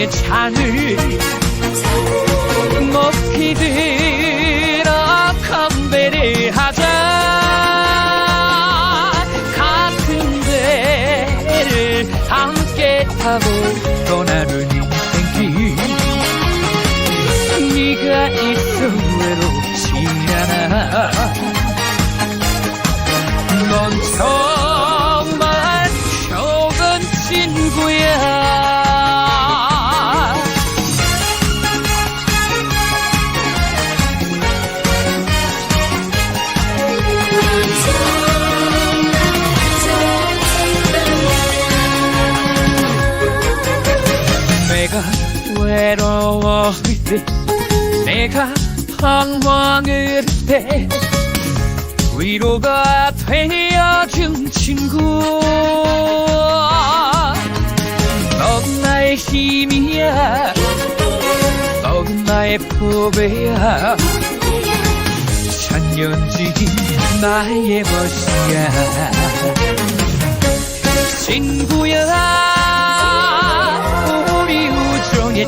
우정의 잔을 높이 들어 건배를 하자. 같은 배를 함께 타고 떠나는 인생길 네가 있어 외롭 외로워할 때 내가 방황을 할때 위로가 되어준 친구. 넌 나의 힘이야. 넌 나의 보배야. 천년지기 나의 벗이야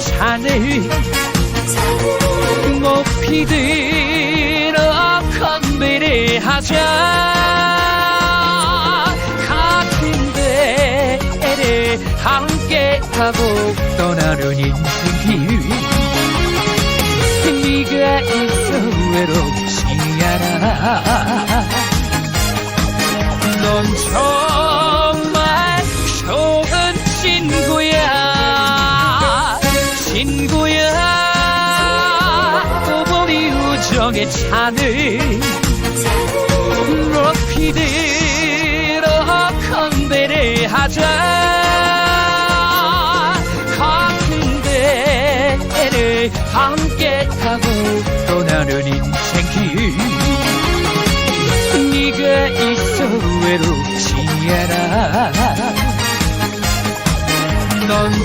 잔을 높이 들어 건배를 하자. 같은 배를 함께 타고 떠나는 인생길 정의 잔을 높이 들어 건배를 하자. 같은 배를 함께 타고 떠나는 인생길. 네가 있어 외롭지 않아. 넌